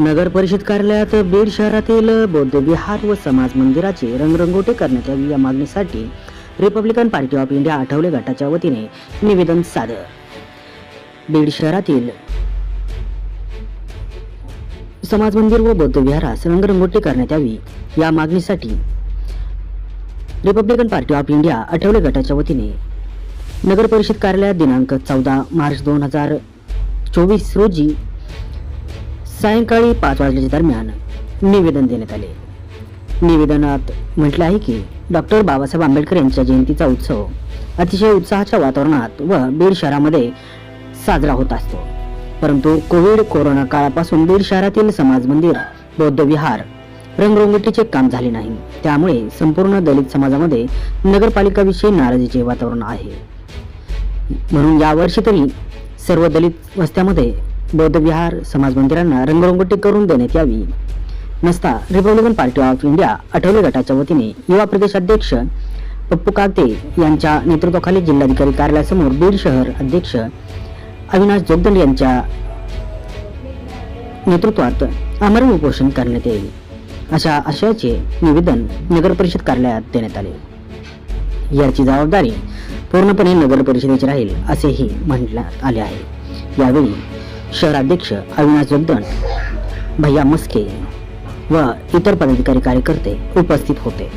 नगर परिषद कार्यालयात बीड शहरातील बौद्ध विहार व समाज मंदिराचे रंगरंगोटी करण्यात यावी या मागणीसाठी Republican Party of India Athawale गटाच्या वतीने निवेदन सादर. बीड शहरातील समाज मंदिर व बौद्ध विहारास रंगरंगोटी करण्यात यावी या मागणीसाठी Republican Party of India Athawale गटाच्या वतीने नगर परिषद कार्यालयात दिनांक चौदा मार्च दोन हजार चोवीस रोजी सायंकाळी पाच वाजल्याच्या दरम्यान निवेदन देण्यात आले. निवेदनात म्हटलं आहे की डॉक्टर बाबासाहेब आंबेडकर यांच्या जयंतीचा उत्सव अतिशय उत्साहाच्या वातावरणात व बीड शहरामध्ये साजरा होत असतो. परंतु कोविड कोरोना काळापासून बीड शहरातील समाज मंदिर बौद्ध विहार रंगरंगोटीचे काम झाले नाही. त्यामुळे संपूर्ण दलित समाजामध्ये नगरपालिकाविषयी नाराजीचे वातावरण आहे. म्हणून यावर्षी तरी सर्व दलित वस्त्यामध्ये बौद्ध विहार समाज मंदिरांना रंगरंगोटी करून देण्यात यावी. नसता Republican Party of India Athawale गटाच्या वतीने युवा प्रदेशाध्यक्ष पप्पू काते यांच्या नेतृत्वाखाली जिल्हाधिकारी कार्यालयासमोर बीड शहर अध्यक्ष अविनाश जोगदंड यांच्या नेतृत्वात आमरण उपोषण करण्यात येईल. अशा आशयाचे निवेदन नगर परिषद कार्यालयात देण्यात आले. याची जबाबदारी पूर्णपणे नगर परिषदेची राहील असेही म्हटण्यात आले आहे. यावेळी शहराध्यक्ष अविनाश जोगदंड भैया मस्के व इतर पदाधिकारी कार्यकर्ते उपस्थित होते.